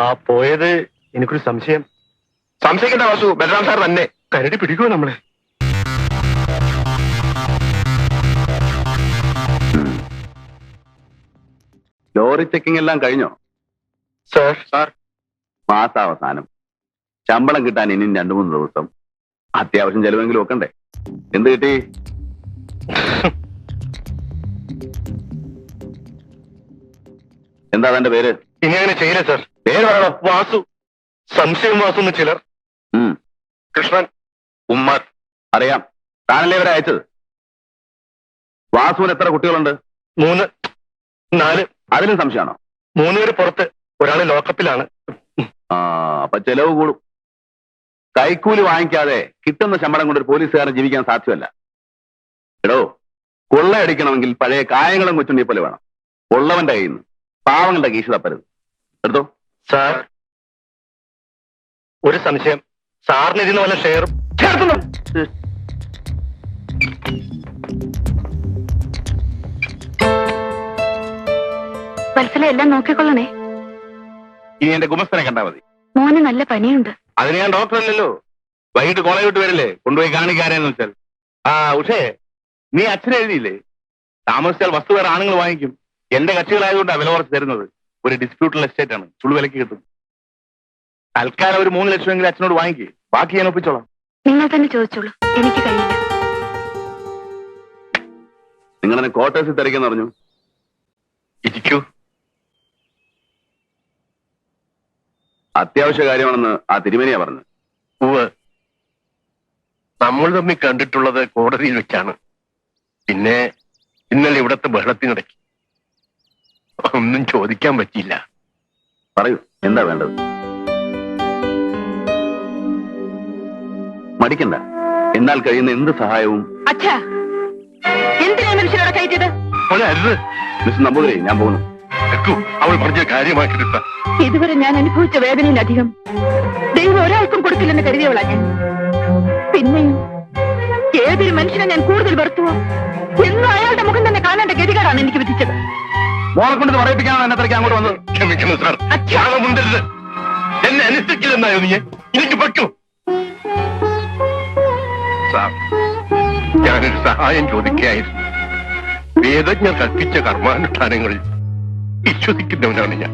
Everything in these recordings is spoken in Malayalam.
ആ പോയത് എനിക്കൊരു സംശയം. സംശയിക്കേണ്ട വാസു ബലറാം സാർ തന്നെ. കരടി പിടിക്കുമോ നമ്മളെ? ലോറി ചെക്കിംഗ് എല്ലാം കഴിഞ്ഞോ? സാർ. സാർ. മാസാവസാനം. ശമ്പളം കിട്ടാൻ ഇനിയും രണ്ടു മൂന്ന് ദിവസം. അത്യാവശ്യം ചെലവെങ്കിലും വെക്കണ്ടേ? എന്ത് കിട്ടി? എന്താ തന്റെ പേര്? ഇനി അങ്ങനെ ചെയ്യില്ല സാർ. പേര് പറയണോ വാസു. സംശയം വാസു എന്ന് ചിലർ. കൃഷ്ണൻ ഉമ്മർ അറിയാം. താനല്ലേ ഇവരെ അയച്ചത്? വാസുവിന് എത്ര കുട്ടികളുണ്ട്? മൂന്ന് നാല്. അതിലും സംശയമാണോ? മൂന്ന് പേര് പുറത്ത് ഒരാൾ ലോക്കപ്പിലാണ്. ആ അപ്പൊ ചെലവ് കൂടും. കൈക്കൂലി വാങ്ങിക്കാതെ കിട്ടുന്ന ശമ്പളം കൊണ്ട് ഒരു പോലീസുകാരൻ ജീവിക്കാൻ സാധ്യമല്ല. എടോ കൊള്ളയടിക്കണമെങ്കിൽ പഴയ കായങ്ങളും കൊച്ചുണ്ണി പോലെ വേണം. കൊള്ളവന്റെ കയ്യിൽ നിന്ന് പാവങ്ങളുടെ കീശ തപ്പരുത് എടുത്തോ? സാർ ഒരു സംശയം. സാറിന് ഇരുന്ന് വല്ല ഷെയറും ചേർത്തുന്നു വത്സല എല്ലാം നോക്കിക്കൊള്ളണേ. ഇനി എന്റെ ഗുമസ്തനെ കണ്ടാ മതി. മോന് നല്ല പനിയുണ്ട്. അതിന് ഞാൻ ഡോക്ടർ അല്ലല്ലോ. വൈകിട്ട് കോളേജ് വിട്ട് വരില്ലേ? കൊണ്ടുപോയി കാണിക്കാരെന്ന് വെച്ചാൽ. ആ ഉഷേ നീ അച്ഛനെ എഴുതിയില്ലേ? താമസിച്ചാൽ വസ്തു വേറെ ആണുങ്ങൾ വാങ്ങിക്കും. എന്റെ കക്ഷികളായതുകൊണ്ടാണ് വില കുറച്ച് തരുന്നത്. ഒരു ഡിസ്പ്യൂട്ടുള്ള എസ്റ്റേറ്റ് ആണ്. ചുളു വിലക്ക് കിട്ടും. തൽക്കാലം ഒരു മൂന്ന് ലക്ഷം എങ്കിലും അച്ഛനോട് വാങ്ങിക്കേ. ബാക്കി ഞാൻ ഒപ്പിച്ചോളാം. നിങ്ങൾ തന്നെ ചോദിച്ചോളൂ. എനിക്ക് കഴിയില്ല. നിങ്ങളെന്നെ ക്വാർട്ടേഴ്സിൽ തിരക്കെന്ന് പറഞ്ഞു ഇരിക്കൂ. അത്യാവശ്യ കാര്യമാണെന്ന് ആ തിരുമേനിയാ പറഞ്ഞു ഉവ് നമ്മൾ തമ്മിൽ കണ്ടിട്ടുള്ളത് കോടതിയിൽ വെച്ചാണ്. പിന്നെ ഇന്നലെ ഇവിടത്തെ ബഹളത്തിനിടയ്ക്ക്. ഒന്നും ചോദിക്കാൻ പറ്റിയില്ല. പറയൂ എന്താ വേണ്ടത്? മടിക്കണ്ട. എന്നാൽ കഴിയുന്ന എന്ത് സഹായവും? അച്ഛാ എന്തിനാ മനുഷ്യരോടെ കയറ്റിയത്? മിസ് നമ്പൂതിരി ഞാൻ പോകുന്നു. അവൾ പറഞ്ഞ ഇതുവരെ ഞാൻ അനുഭവിച്ച വേദനയിലധികം. ദൈവം ഒരാൾക്കും കൊടുക്കില്ലെന്ന് കരുതിയവളാ ഞാൻ. പിന്നെയും ഏതൊരു മനുഷ്യനെ ഞാൻ കൂടുതൽ വെറുത്തുവോ? എന്നും അയാളുടെ മുഖം തന്നെ കാണേണ്ട ഗതികേടാണ് എനിക്ക് വിധിച്ചത്. മോളെ കൊണ്ട് പറയിപ്പിക്കാനാണ് എന്നെ തിരക്കാൻ അങ്ങോട്ട് വന്നത്. ക്ഷമിക്കണം സാർ. ക്ഷാമമുണ്ടരുത് എന്നെ അനുസരിക്കില്ലെന്നായോ നീ എനിക്ക് പറ്റൂ. സാർ ഞാനൊരു സഹായം ചോദിക്കുകയായിരുന്നു. വേദജ്ഞർ കൽപ്പിച്ച കർമാനുഷ്ഠാനങ്ങളിൽ വിശ്വസിക്കുന്നവനാണ് ഞാൻ.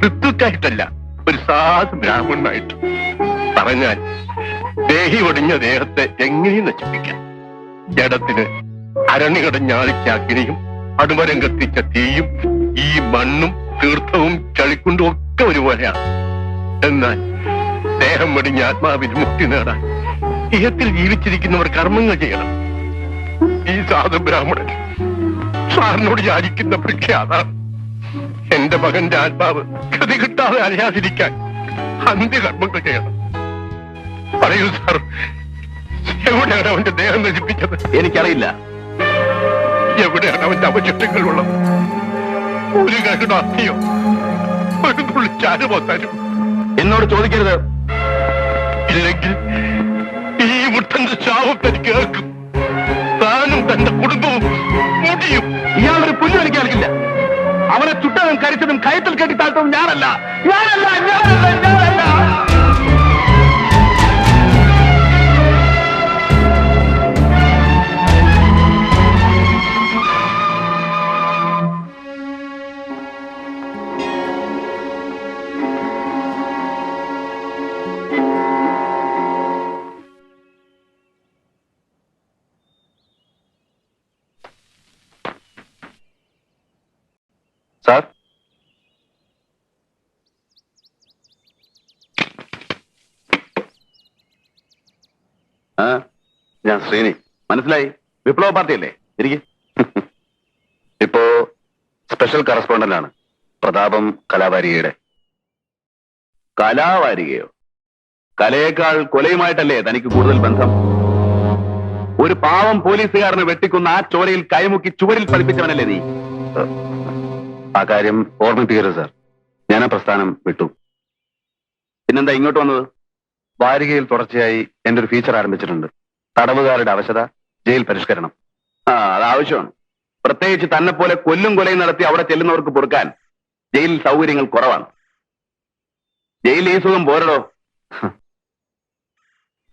ഋത്തുക്കായിട്ടല്ല ഒരു സാധു ബ്രാഹ്മണനായിട്ട്. പറഞ്ഞാൽ ദേഹി ഒടിഞ്ഞ ദേഹത്തെ എങ്ങനെയും നശിപ്പിക്കാം. ജഡത്തിന് അരണികടഞ്ഞാളിച്ച അഗ്നിയും അടുമരം കത്തിച്ച തീയും ഈ മണ്ണും തീർത്ഥവും ചളിക്കുണ്ടും ഒക്കെ ഒരുപോലെയാണ്. എന്നാൽ ദേഹം വെടിഞ്ഞ ആത്മാവിന് മുക്തി നേടാൻ ഇഹത്തിൽ ജീവിച്ചിരിക്കുന്നവർ കർമ്മങ്ങൾ ചെയ്യണം. ഈ സാധു ബ്രാഹ്മണൻ സാറിനോട് യാചിക്കുന്ന പ്രഖ്യാത എന്റെ മകന്റെ ആത്മാവ് ഗതി കിട്ടാതെ അറിയാതിരിക്കാൻ അന്ത്യകർമ്മങ്ങൾ ചെയ്യണം. പറയൂ സാർ എവിടെയാണ് അവന്റെ ദേഹം നശിപ്പിച്ചത്? എനിക്കറിയില്ല. എവിടെയാണ് അവന്റെ അവശിഷ്ടങ്ങളുള്ളത്? ഒരു കരുണ അസ്ഥിയോ ഒരു തുള്ളി ചാരുമോ തരും എന്നോട് ചോദിക്കരുത്. ഇല്ലെങ്കിൽ ഈ മുട്ടന്റെ ശാപം തനിക്ക് കേൾക്കും. താനും തന്റെ കുടുംബവും മുടിയും ഇയാളൊരു പുല്ല് എനിക്ക് കളിക്കില്ല അവനെ ചുട്ടതും കരിച്ചതും കയത്തിൽ കെട്ടി താഴ്ത്തതും ഞാനല്ല. ഞാനല്ല ഞാനല്ല ഞാനല്ല. ശ്രീനി മനസ്സിലായി? വിപ്ലവ പാർട്ടി അല്ലേ എനിക്ക് ഇപ്പോ സ്പെഷ്യൽ കറസ്പോണ്ടന്റ് ആണ് പ്രതാപം കലാവാരികയുടെ. കലാവാരികയോ? കലയേക്കാൾ കൊലയുമായിട്ടല്ലേ തനിക്ക് കൂടുതൽ ബന്ധം? ഒരു പാവം പോലീസുകാരനെ വെട്ടിക്കുന്ന ആ ചോരയിൽ കൈമുക്കി ചുവരിൽ പതിപ്പിച്ചവനല്ലേ നീ? ആ കാര്യം ഓർമ്മിപ്പിക്കരുത് സാർ. ഞാൻ ആ പ്രസ്ഥാനം വിട്ടു. പിന്നെന്താ ഇങ്ങോട്ട് വന്നത്? വാരികയിൽ തുടർച്ചയായി എന്റെ ഒരു ഫീച്ചർ ആരംഭിച്ചിട്ടുണ്ട്. തടവുകാരുടെ അവശത ജയിൽ പരിഷ്കരണം. ആ അത് ആവശ്യമാണ്. പ്രത്യേകിച്ച് തന്നെ പോലെ കൊല്ലും കൊലയും നടത്തി അവിടെ ചെല്ലുന്നവർക്ക് പൊറുക്കാൻ ജയിൽ സൗകര്യങ്ങൾ കുറവാണ്. ജയിൽ ഈ സുഖം പോരടോ.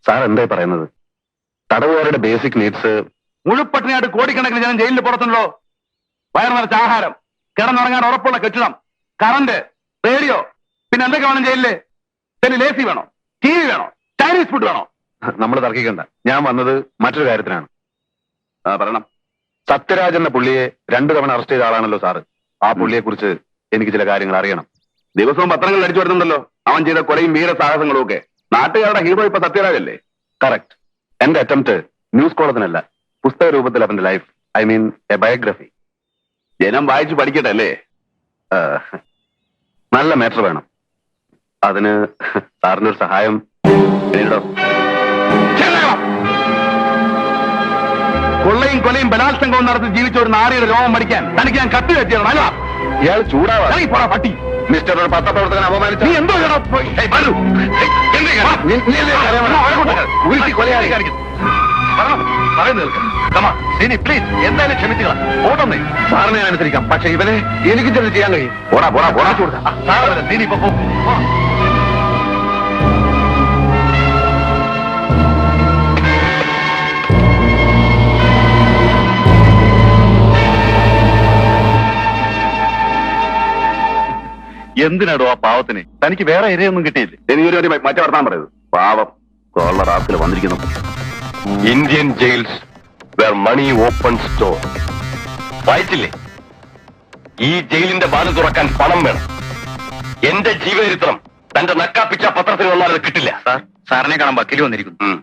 സാർ എന്തായി പറയുന്നത്? തടവുകാരുടെ ബേസിക് നീഡ്സ് മുഴുപ്പട്ടിനായിട്ട് കോടിക്കണക്കിന് ജനം ജയിലിൽ പുറത്തുണ്ടോ? വയർ നിറച്ച ആഹാരം കിടന്നുറങ്ങാൻ ഉറപ്പുള്ള കെട്ടിടം കറണ്ട് റേഡിയോ പിന്നെ എന്തൊക്കെ വേണം ജയിലിൽ? പിന്നെ ലേസി വേണോ? ടി വി വേണോ? ചൈനീസ് ഫുഡ് വേണോ? നമ്മൾ തർക്കിക്കണ്ട. ഞാൻ വന്നത് മറ്റൊരു കാര്യത്തിനാണ്. ആ പറയണം. സത്യരാജ് എന്ന പുള്ളിയെ രണ്ടു തവണ അറസ്റ്റ് ചെയ്ത ആളാണല്ലോ സാറ്. ആ പുള്ളിയെ കുറിച്ച് എനിക്ക് ചില കാര്യങ്ങൾ അറിയണം. ദിവസവും പത്രങ്ങൾ അടിച്ചു വരുന്നുണ്ടല്ലോ. അവൻ ചെയ്ത കൊലയും വീരസാഹസങ്ങളും ഒക്കെ. നാട്ടുകാരുടെ ഹീറോ ഇപ്പൊ സത്യരാജല്ലേ? കറക്റ്റ് എന്റെ അറ്റംപ്റ്റ് ന്യൂസ് കോളത്തിനല്ല പുസ്തക രൂപത്തിൽ അവന്റെ life I mean a biography ജനം വായിച്ചു പഠിക്കട്ടെ അല്ലേ? നല്ല മാറ്റർ വേണം. അതിന് സാറിന്റെ ഒരു സഹായം. പിന്നീടോ കൊള്ളയും കൊലയും ബലാത്സംഗവും നടത്തി ജീവിച്ച ഒരു നാരിയുടെ രോമം മടിക്കാൻ തനിക്ക് ഞാൻ കത്തി വെച്ചിരുന്നു അല്ല. ഇയാൾ ചൂടാവാ. പോടാ പട്ടി. മിസ്റ്റർ ഒരു പത്രപ്രവർത്തകൻ അപമാനിച്ച? നീ എന്തോ please. എന്തായാലും ക്ഷമിച്ചുക ഓട്ടൊന്നേ സാറിനെ അനുസരിക്കാം. പക്ഷെ ഇവനെ എനിക്ക് ചെറിയ ചെയ്യാൻ കഴിയും. പോടാ പോടാ പോടാ ചൂടാ സിനി ഇപ്പൊ എന്തിനാടോ ആ പാവത്തിന്? തനിക്ക് വേറെ ഇരയൊന്നും കിട്ടിയില്ലേ? എനിക്കൊരു ഒരു മറ്റേ വർത്താൻ പറയുന്നത് പാവം കൊള്ള റാപ്പിൽ വന്നിരിക്കുന്നു. Indian jails where money open store വായിച്ചില്ലേ? ഈ ജയിലിന്റെ ബാധ തുറക്കാൻ പണം വേണം. എന്റെ ജീവചരിത്രം തന്റെ നക്കാപ്പിച്ച പത്രത്തിൽ വന്നാൽ അത് കിട്ടില്ല. സാർ സാറിനെ കാണാൻ വക്കീൽ വന്നിരിക്കുന്നു.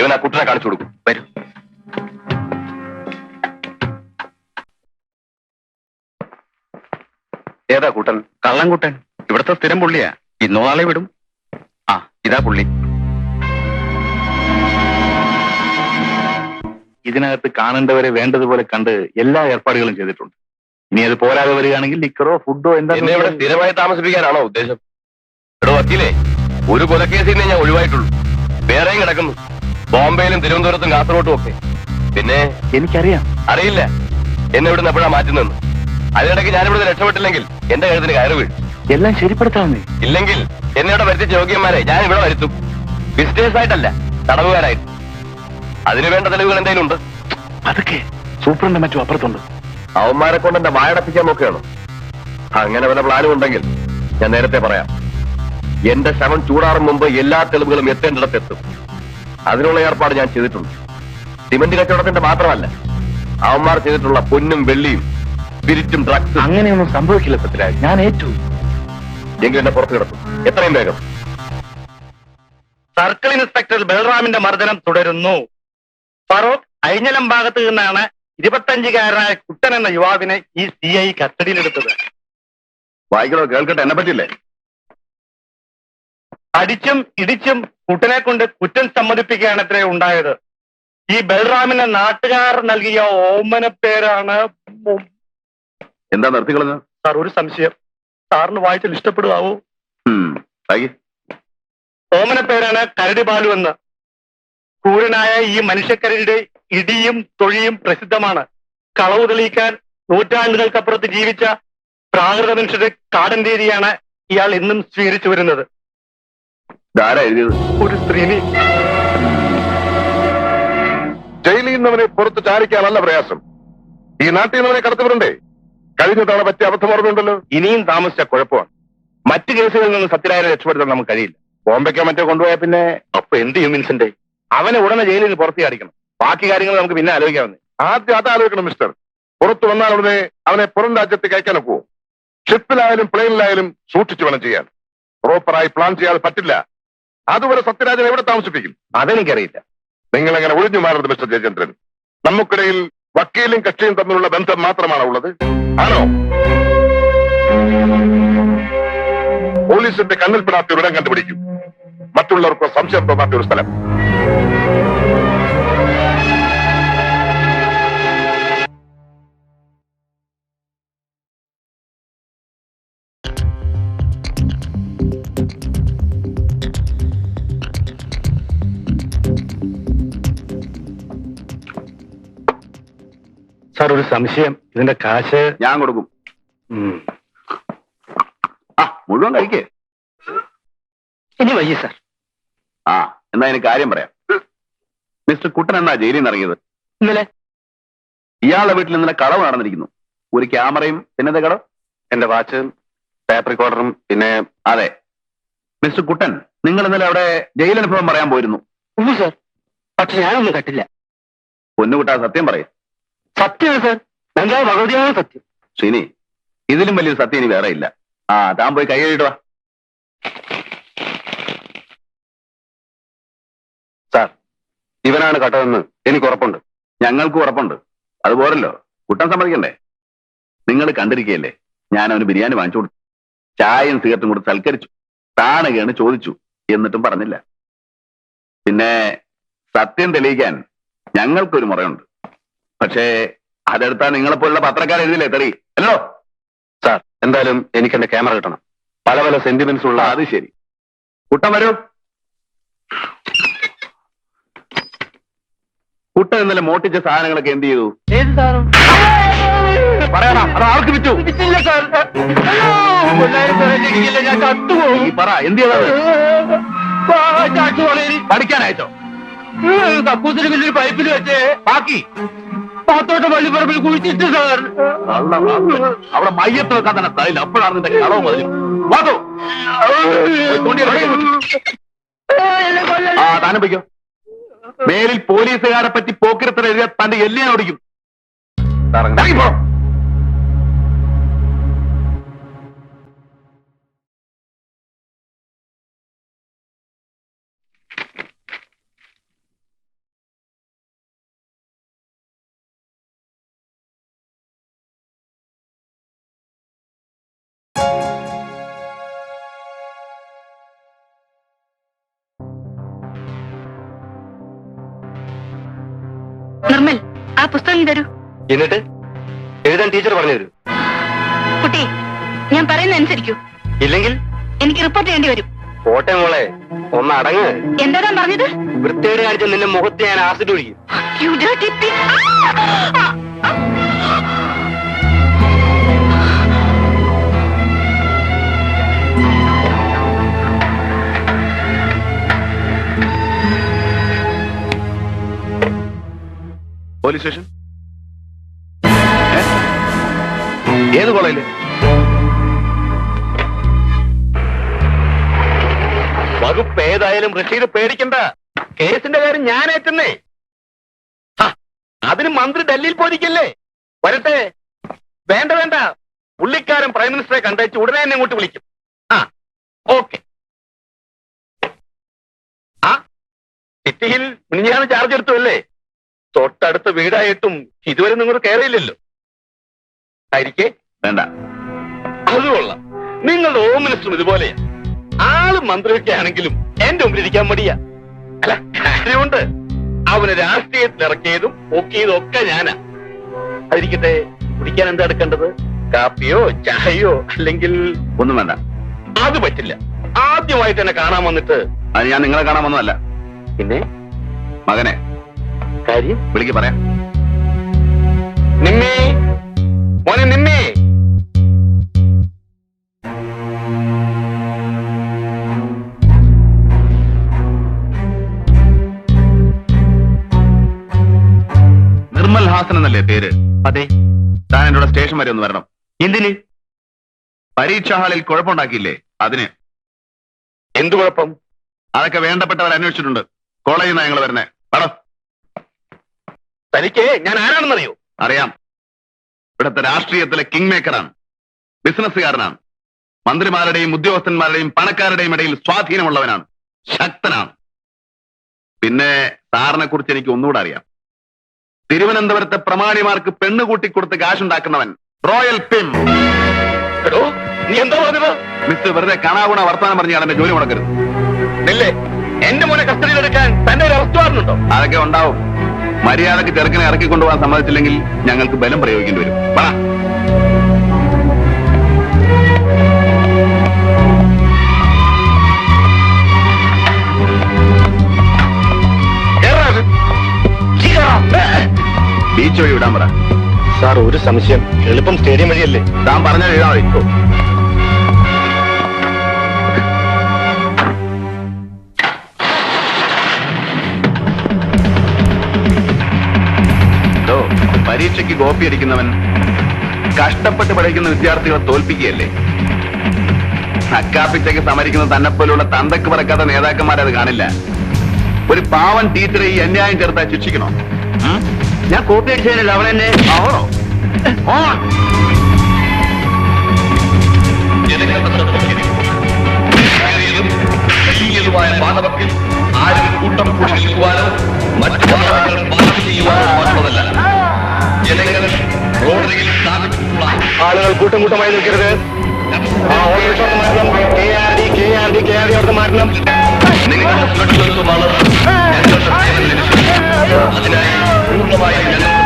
ഇവൻ ആ കുട്ടനെ കാണിച്ചു കൊടുക്കും. വരൂ. ഏതാ കൂട്ടൻ? കള്ളൻകുട്ടൻ ഇവിടുത്തെ സ്ഥിരം പുള്ളിയാ. ഇന്നോ നാളെ വിടും. ആ ഇതാ പുള്ളി. ഇതിനകത്ത് കാണേണ്ടവരെ വേണ്ടതുപോലെ കണ്ട് എല്ലാ ഏർപ്പാടുകളും ചെയ്തിട്ടുണ്ട്. ഇനി അത് പോരാതെ വരികയാണെങ്കിൽ ലിക്കറോ ഫുഡോ എന്താ ഇവിടെ സ്ഥിരമായി താമസിപ്പിക്കാനാണോ ഉദ്ദേശം? എടോ വക്കീലേ ഒരു കൊലക്കേസിനെ ഞാൻ ഒഴിവായിട്ടുള്ളൂ. വേറെയും കിടക്കുന്നു. ബോംബെയിലും തിരുവനന്തപുരത്തും കാസർഗോട്ടും ഒക്കെ. പിന്നെ എനിക്കറിയാം. അറിയില്ല. എന്നെ ഇവിടുന്ന് എപ്പോഴാ മാറ്റുന്നെന്ന് അതിനിടയ്ക്ക് ഞാനിവിടെ രക്ഷപ്പെട്ടില്ലെങ്കിൽ എന്റെ കഴുത്തിന് കയറി വീഴും. എല്ലാം ശരിപ്പെടുത്താവുന്നേ. ഇല്ലെങ്കിൽ എന്നെ ഇവിടെ വരുത്തിച്ച യോഗ്യന്മാരെ ഞാൻ ഇവിടെ വരുത്തും. ബിസിനസ് ആയിട്ടല്ല തടവുകാരായിട്ട് അതിനു വേണ്ട തെളിവുകൾ എന്തെങ്കിലും ഉണ്ട്? അതൊക്കെ സൂപ്രണ്ട് മറ്റും അപ്പുറത്തുണ്ട്. അവന്മാരെ കൊണ്ട് എന്റെ വായടപ്പിക്കാൻ നോക്കുകയാണ്. അങ്ങനെ വല്ല പ്ലാനും ഉണ്ടെങ്കിൽ ഞാൻ നേരത്തെ പറയാം. എന്റെ ശവൻ ചൂടാറും മുമ്പ് എല്ലാ തെളിവുകളും എത്തേണ്ടിടത്ത് എത്തും അതിനുള്ള ഏർപ്പാട് ഞാൻ ചെയ്തിട്ടുണ്ട്. സിമന്റ് കച്ചവടത്തിന്റെ മാത്രമല്ല അവന്മാർ ചെയ്തിട്ടുള്ള പൊന്നും വെള്ളിയും സ്പിരിറ്റും ഡ്രഗ്സും അങ്ങനെയൊന്നും സംഭവിക്കില്ല സത്യരാജ് ഞാൻ ഏറ്റു. എങ്കിൽ എന്നെ പുറത്തു കിടത്തും എത്രയും വേഗം. സർക്കിൾ ഇൻസ്പെക്ടർ ബൽറാമിന്റെ മർദ്ദനം തുടരുന്നു. ഫറോഖ് അഴിഞ്ഞലം ഭാഗത്ത് നിന്നാണ് ഇരുപത്തഞ്ചുകാരനായ കുട്ടൻ എന്ന യുവാവിനെ ഈ സി ഐ കസ്റ്റഡിയിലെടുത്തത് വായിക്കണോ? കേൾക്കട്ടെ. എന്നെ പറ്റില്ലേ അടിച്ചും ഇടിച്ചും കുട്ടനെ കൊണ്ട് കുറ്റം സമ്മതിപ്പിക്കുകയാണ് അത്രേ ഉണ്ടായത്. ഈ ബൽറാമിന് നാട്ടുകാർ നൽകിയ ഓമന പേരാണ് എന്താ നിർത്തിക്കളഞ്ഞത് സാർ ഒരു സംശയം. സാറിന് വായിച്ചാൽ ഇഷ്ടപ്പെടുവാവോ? സോമന ഓമന പേരാണ് കരടി ബാലു എന്ന്. ക്രൂരനായ ഈ മനുഷ്യക്കരടിയുടെ ഇടിയും തൊഴിയും പ്രസിദ്ധമാണ്. കളവ് തെളിയിക്കാൻ നൂറ്റാണ്ടുകൾക്കപ്പുറത്ത് ജീവിച്ച പ്രാകൃത മനുഷ്യരുടെ കാടൻ രീതിയാണ് ഇയാൾ ഇന്നും സ്വീകരിച്ചു വരുന്നത്. ഒരു സ്ത്രീനി. ജയിലിൽ നിന്നവനെ പുറത്ത് ചാരിക്കാനല്ല പ്രയാസം. ഈ നാട്ടിൽ നിന്നവനെ കടത്തിവിടണ്ടേ? കഴിഞ്ഞ തവണ പറ്റിയ അബദ്ധം ഓർമ്മയുണ്ടല്ലോ ഇനിയും താമസിച്ച കുഴപ്പമാണ്. മറ്റു കേസുകളിൽ നിന്ന് സത്യരായനെ രക്ഷപ്പെടുത്താൻ നമുക്ക് കഴിയില്ല. ബോംബെക്കോ മറ്റോ കൊണ്ടുപോയാൽ പിന്നെ അപ്പൊ എന്ത് ചെയ്യും വിൻസെന്റ് അവനെ ഉടനെ ജയിലിൽ നിന്ന് കാണിക്കണം. ബാക്കി കാര്യങ്ങൾ നമുക്ക് പിന്നെ ആലോചിക്കാവുന്നേ ആദ്യം അത് ആലോചിക്കണം മിസ്റ്റർ. പുറത്തു വന്നാൽ ഉടനെ അവനെ പുറം രാജ്യത്തേക്ക് അയക്കാൻ ഒക്കുവോ? ഷിപ്പിലായാലും പ്ലെയിനിലായാലും സൂക്ഷിച്ചു വേണം ചെയ്യാൻ. പ്രോപ്പറായി പ്ലാൻ ചെയ്യാതെ പറ്റില്ല. അതുവരെ സത്യരാജൻ എവിടെ താമസിപ്പിക്കും? അതെനിക്കറിയില്ല. നിങ്ങൾ എങ്ങനെ ഒഴിഞ്ഞു മാറരുത് മിസ്റ്റർ ജയചന്ദ്രൻ? നമുക്കിടയിൽ വക്കീലും കക്ഷിയും തമ്മിലുള്ള ബന്ധം മാത്രമാണ് ഉള്ളത് ആണോ? പോലീസിന്റെ കണ്ണിൽപ്പെടാത്ത ഒരിടം കണ്ടുപിടിക്കും. മറ്റുള്ളവർക്ക് സംശയം തോന്നാത്ത ഒരു സ്ഥലം. സംശയം. ഇതിന്റെ കാശ്? ഞാൻ കൊടുക്കും. ആ മുഴുവൻ കഴിക്കേ. ഇനി വയ്യ സാർ. ആ എന്നാ എനിക്ക് കാര്യം പറയാം. മിസ്റ്റർ കുട്ടൻ എന്നാ ജയിലിൽ നിന്ന് ഇറങ്ങിയത്? ഇന്നലെ. ഇയാളുടെ വീട്ടിൽ ഇന്നലെ കളവ് നടന്നിരിക്കുന്നു. ഒരു ക്യാമറയും പിന്നത്തെ കളവ്? എന്റെ വാച്ച് ടേപ്പ് റെക്കോർഡറും പിന്നെ അതെ. മിസ്റ്റർ കുട്ടൻ നിങ്ങൾ ഇന്നലെ അവിടെ ജയിലനുഭവം പറയാൻ പോയിരുന്നു. സാർ. പക്ഷെ ഞാനൊന്നും കട്ടില്ല. പൊന്നുകുട്ടാ സത്യം പറയും. സത്യമാണ് സാർ. ഭഗവതിയാണ് സത്യം. ശ്രീനി ഇതിലും വലിയൊരു സത്യം ഇനി വേറെ ഇല്ല. ആ താൻ പോയി കൈ കഴുകിയിട്ട് വാ. സാർ ഇവനാണ് കട്ടതെന്ന് എനിക്ക് ഉറപ്പുണ്ട്. ഞങ്ങൾക്ക് ഉറപ്പുണ്ട്. അതുപോലല്ലോ കുട്ടൻ സമ്മതിക്കണ്ടേ? നിങ്ങൾ കണ്ടിരിക്കുകയല്ലേ ഞാൻ അവന് ബിരിയാണി വാങ്ങിച്ചു കൊടുത്തു. ചായയും സിഗരറ്റും കൊടുത്ത് സൽക്കരിച്ചു. താണകയാണ് ചോദിച്ചു എന്നിട്ടും പറഞ്ഞില്ല. പിന്നെ സത്യം തെളിയിക്കാൻ ഞങ്ങൾക്കൊരു മുറയുണ്ട്. പക്ഷേ അതെടുത്താൽ നിങ്ങളെപ്പോലുള്ള പത്രക്കാർ എഴുതില്ലേ തെറി? അല്ലോ? സാർ എന്തായാലും എനിക്ക് എന്റെ ക്യാമറ കിട്ടണം. പല പല സെന്റിമെന്റ്സ് ഉള്ള അത് ശരി. കുട്ടൻ വരൂ. കുട്ടൻ ഇന്നലെ മോട്ടിച്ച സാധനങ്ങളൊക്കെ എന്ത് ചെയ്തു? ഏത് സാറും പറയണം അത് ആർക്ക് വിറ്റു. ഇല്ല സാർ. ഞാൻ കത്തുപോകും ഈ പറ എന്ത് ചെയ്തത്? പഠിക്കാൻ അയച്ചോ കക്കൂസിന് വലിയൊരു പൈപ്പിൽ വെച്ച്. ബാക്കി. പാത്തോട്ട പള്ളിപ്പറമ്പിൽ കുഴിച്ചിട്ട് സാർ. അവിടെ മയ്യത്ത് വെക്കാൻ തന്നെ സ്ഥലമില്ല. അപ്പോഴാണ് നിന്റെ കളവ് മതി വാതോ ആ താനും വയ്ക്കോ മേലിൽ പോലീസുകാരെ പറ്റി പോക്കിരത്തിൽ എഴുതിയ തന്റെ എല്ലിനെ ഓടിക്കും ഇറങ്ങിപ്പോ. പുസ്തകം തരൂ എന്നിട്ട്? എഴുതാൻ ടീച്ചർ പറഞ്ഞു തരൂ കുട്ടി ഞാൻ പറയുന്ന അനുസരിക്കൂ ഇല്ലെങ്കിൽ? എനിക്ക് റിപ്പോർട്ട് ചെയ്യേണ്ടി വരും. പോട്ടെ മോളെ ഒന്ന് അടങ്ങ് എന്താ പറഞ്ഞത്? വൃത്തിയോട് കാണിച്ച നിന്റെ മുഖത്ത് ഞാൻ ആസിഡ് ഒഴിക്കും! Police station? ഏത് കോളേജിൽ? വകുപ്പ് ഏതായാലും റഷീദ് പേടിക്കണ്ട. കേസിന്റെ കാര്യം ഞാൻ ഏറ്റുന്നേ. അതിന് മന്ത്രി ഡൽഹിയിൽ പോയിരിക്കല്ലേ? വരട്ടെ. വേണ്ട വേണ്ട. പുള്ളിക്കാരൻ പ്രൈം മിനിസ്റ്ററെ കണ്ടേച്ച് ഉടനെ എന്നെ ഇങ്ങോട്ട് വിളിക്കും. ആ ഓക്കെ. ആ സിറ്റിയിൽ മിനിഞ്ഞാണ് ചാർജ് എടുത്തു അല്ലേ? തൊട്ടടുത്ത വീടായിട്ടും ഇതുവരെ നിങ്ങൾ കയറിയില്ലല്ലോ. ആയിരിക്കേ. വേണ്ട. അത് കൊള്ളാം. നിങ്ങളുടെ ഹോം മിനിസ്റ്ററും ഇതുപോലെയാ. ആൾ മന്ത്രിയൊക്കെ ആണെങ്കിലും എന്റെ മുമ്പിൽ ഇരിക്കാൻ മടിയാ. അല്ല കാര്യമുണ്ട്. അവന് രാഷ്ട്രീയത്തിൽ ഇറക്കിയതും പൊക്കിയതും ഒക്കെ ഞാനാ. അതിരിക്കട്ടെ കുടിക്കാൻ എന്താ എടുക്കേണ്ടത്? കാപ്പിയോ ചായയോ അല്ലെങ്കിൽ ഒന്നും വേണ്ട. അത് പറ്റില്ല. ആദ്യമായിട്ട് എന്നെ കാണാൻ വന്നിട്ട് അത് ഞാൻ നിങ്ങളെ കാണാൻ വന്നതല്ല. പിന്നെ? മകനെ. കാര്യം? വിളിക്ക് പറയാം. നിമ്മേ. മോനെ നിമ്മേ. നിർമ്മൽ ഹാസൻ എന്നല്ലേ പേര്? അതെ താൻ എന്നോട് സ്റ്റേഷൻ വരെ ഒന്ന് വരണം. എന്തിന്? പരീക്ഷാ ഹാളിൽ കുഴപ്പമുണ്ടാക്കിയില്ലേ അതിന്? എന്തു കുഴപ്പം? അതൊക്കെ വേണ്ടപ്പെട്ടവർ അന്വേഷിച്ചിട്ടുണ്ട്. കോളേജിൽ നിന്ന് ഞങ്ങൾ വരുന്നേ. പടം തനിക്ക് ഞാൻ ആരാണെന്നറിയോ? അറിയാം. ഇവിടുത്തെ രാഷ്ട്രീയത്തിലെ കിങ് മേക്കറാണ് ബിസിനസ്സുകാരനാണ് മന്ത്രിമാരുടെയും ഉദ്യോഗസ്ഥന്മാരുടെയും പണക്കാരുടെയും ഇടയിൽ സ്വാധീനമുള്ളവനാണ്. ശക്തനാണ്. പിന്നെ സാറിനെ കുറിച്ച് എനിക്ക് ഒന്നുകൂടെ അറിയാം. തിരുവനന്തപുരത്തെ പ്രമാണിമാർക്ക് പെണ്ണ് കൂട്ടിക്കൊടുത്ത് കാശുണ്ടാക്കുന്നവൻ റോയൽ പിം. എടോ നീ എന്താ പറഞ്ഞത്? മിസ്റ്റർ വെറുതെ കാണാകുണ വർത്തമാനം പറഞ്ഞാണ് എന്റെ ജോലി മുടക്കരുത്. ഇല്ലേ? എന്റെ മോനെ കസ്റ്റഡിയിൽ എടുക്കാൻ തന്നെ ഒരു അവസ്ഥ വാറണ്ടുണ്ടോ അതൊക്കെ ഉണ്ടാവും. മര്യാദയ്ക്ക് ചെറുക്കനെ ഇറക്കി കൊണ്ടുപോകാൻ സമ്മതിച്ചില്ലെങ്കിൽ ഞങ്ങൾക്ക് ബലം പ്രയോഗിക്കേണ്ടി വരും. പറ. ബീച്ച് വഴി വിടാൻ പറ. സാർ ഒരു സംശയം. എളുപ്പം സ്റ്റേഡിയം വഴിയല്ലേ? താൻ പറഞ്ഞ എഴുതാൻ ഇപ്പോ പരീക്ഷയ്ക്ക് കോപ്പി അടിക്കുന്നവൻ കഷ്ടപ്പെട്ട് പഠിക്കുന്ന വിദ്യാർത്ഥികളെ തോൽപ്പിക്കുകയല്ലേ? അക്കാപ്പിച്ചയ്ക്ക് സമരിക്കുന്ന തന്നെ പോലുള്ള തന്തക്ക് പറക്കാത്ത നേതാക്കന്മാരെ അത് കാണില്ല. ഒരു പാവൻ ടീച്ചറെ ഈ അന്യായം ചേർത്താൽ ശിക്ഷിക്കണോ? ഞാൻ കോപ്പി അടിച്ചതിനല്ല അവൾ എന്നെ ഓൺ മാനവത്തിൽ ആരും കൂട്ടം മറ്റു ചെയ്യുവാനോ ജനങ്ങൾ റോഡരികിൽ സ്ഥാപിച്ചിട്ടുള്ള ആളുകൾ കൂട്ടം കൂട്ടമായി നിൽക്കരുത് ആ ഓട്ടോ മാറ്റണം K R D K R D K R D അവിടുത്തെ മാറ്റണം നിങ്ങളുടെ സുരക്ഷിതത്വമാണ് ഞങ്ങളുടെ സേവന ലക്ഷ്യം അതിനായി പൂർണമായി ജനങ്ങൾ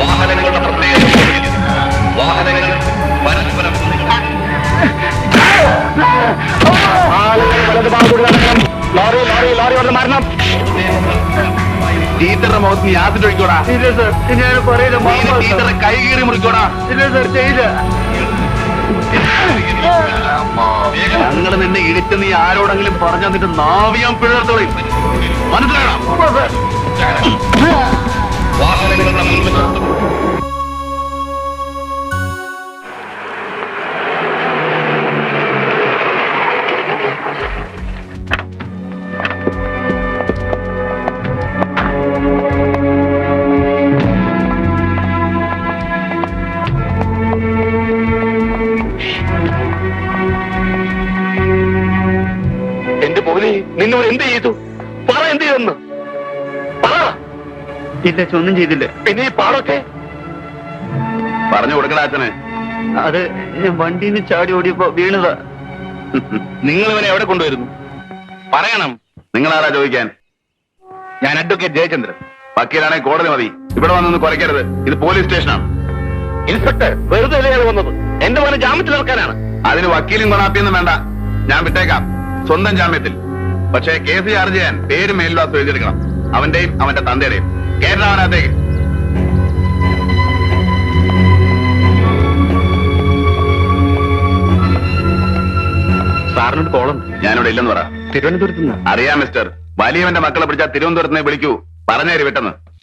വാഹനങ്ങളുടെ പ്രത്യേകത വാഹനങ്ങൾ പരസ്പരം ആളുകൾ വലത് ഭാഗം കൂടി നടക്കണം ലോറി ലോറി ലോറി അവിടുത്തെ മാറ്റണം ടീച്ചറുടെ മുഖത്ത് നീ ആസിഡ് ഒഴിക്കോടാ ടീച്ചറെ കൈ കീറി മുറിക്കോടാ ഇല്ല ചെയ്യില്ല ഞങ്ങൾ നിന്നെ ഇടിച്ച് നീ ആരോടെങ്കിലും പറഞ്ഞു തന്നിട്ട് നാവിയാൻ പിഴർത്തോളി മനസ്സിലാകണം മോനെ നിന്നോട് എന്ത് ചെയ്തു? പറ എന്ത് ചെയ്തെന്ന്? പറ. ഇല്ല ഒന്നും ചെയ്തില്ല. പിന്നെ ഈ പാടൊക്കെ? പറഞ്ഞു കൊടുക്കണ അച്ഛനെ. അത് ഞാൻ വണ്ടിയിൽ നിന്ന് ചാടി ഓടിയപ്പോ വീണതാ. നിങ്ങൾ ഇവനെ എവിടെ കൊണ്ടുവരുന്നു? പറയണം. നിങ്ങൾ ആരാ ചോദിക്കാൻ? ഞാൻ അഡ്വക്കേറ്റ് ജയചന്ദ്രൻ. വക്കീലാണെ കോടതി മതി. ഇവിടെ വന്നൊന്ന് കുറയ്ക്കരുത്. ഇത് പോലീസ് സ്റ്റേഷനാണ്. ഇൻസ്പെക്ടർ വെറുതെ വന്നത്. എന്റെ മോനെ ജാമ്യത്തിൽ ഇറക്കാനാണ്. അതിന് വക്കീലും കൊണാപ്പിയൊന്നും വേണ്ട. ഞാൻ വിട്ടേക്കാം. സ്വന്തം ജാമ്യത്തിൽ. പക്ഷേ കേസ് ചാർജ് ചെയ്യാൻ പേര് മേൽവാസം എഴുതിയെടുക്കണം. അവന്റെയും അവന്റെ തന്തയുടെയും. കേരള അവനകത്തേക്ക് സാറിനോട് കോളം ഞാനിവിടെ ഇല്ലെന്ന് പറ. തിരുവനന്തപുരത്ത് അറിയാം മിസ്റ്റർ. വലിയവന്റെ മക്കളെ പിടിച്ചാൽ തിരുവനന്തപുരത്ത് വിളിക്കൂ. പറഞ്ഞേരി വിട്ടെന്ന്.